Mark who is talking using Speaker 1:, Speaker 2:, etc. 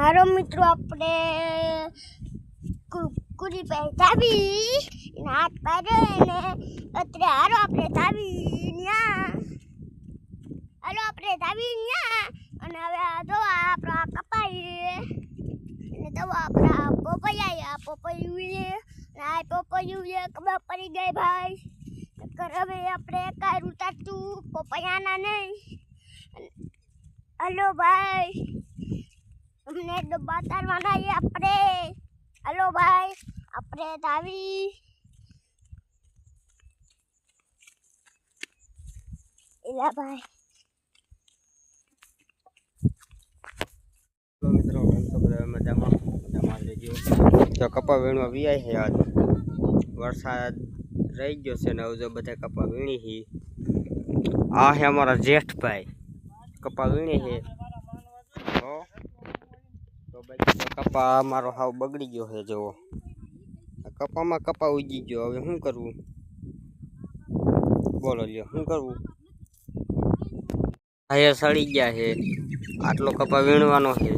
Speaker 1: હારો મિત્રો આપણે કુરી પાસે તાવી એના હાથ પાડે ને અત્રે હારો આપણે ધાવી ન્યા. હાલો આપણે ધાવી ન્યા. અને હવે આ દવા આપણા કપાઈ અને દવા આપણા પોપૈયા પોપૈયું અને આ પોપૈયું એ ખબર પડી ગઈ ભાઈ હવે આપણે કાંઈ ઉતારતું પોપૈયાના નહીં. હલો ભાઈ. અમને ડબ્બા તારવાના છે આપણે હલો ભાઈ આપણે તાવી એલા ભાઈ
Speaker 2: હેલો મિત્રો કેમ છો બધા મજામાં મજામાં રહેજો તો કપા વીણવા વિયાય છે આજ વરસાદ રહી ગયો છે ને, હવે જો બધા કપા વીણી છે આ છે અમારા જેઠભાઈ. કપા વીણી છે હો. તો કપા મારો હાવ બગડી ગયો છે, જુઓ. કપામાં કપા ઉગી ગયો. હવે શું કરવું? બોલો લ્યો, શું કરવું? અહીંયા સડી ગયા છે. આટલો કપા વીણવાનો છે.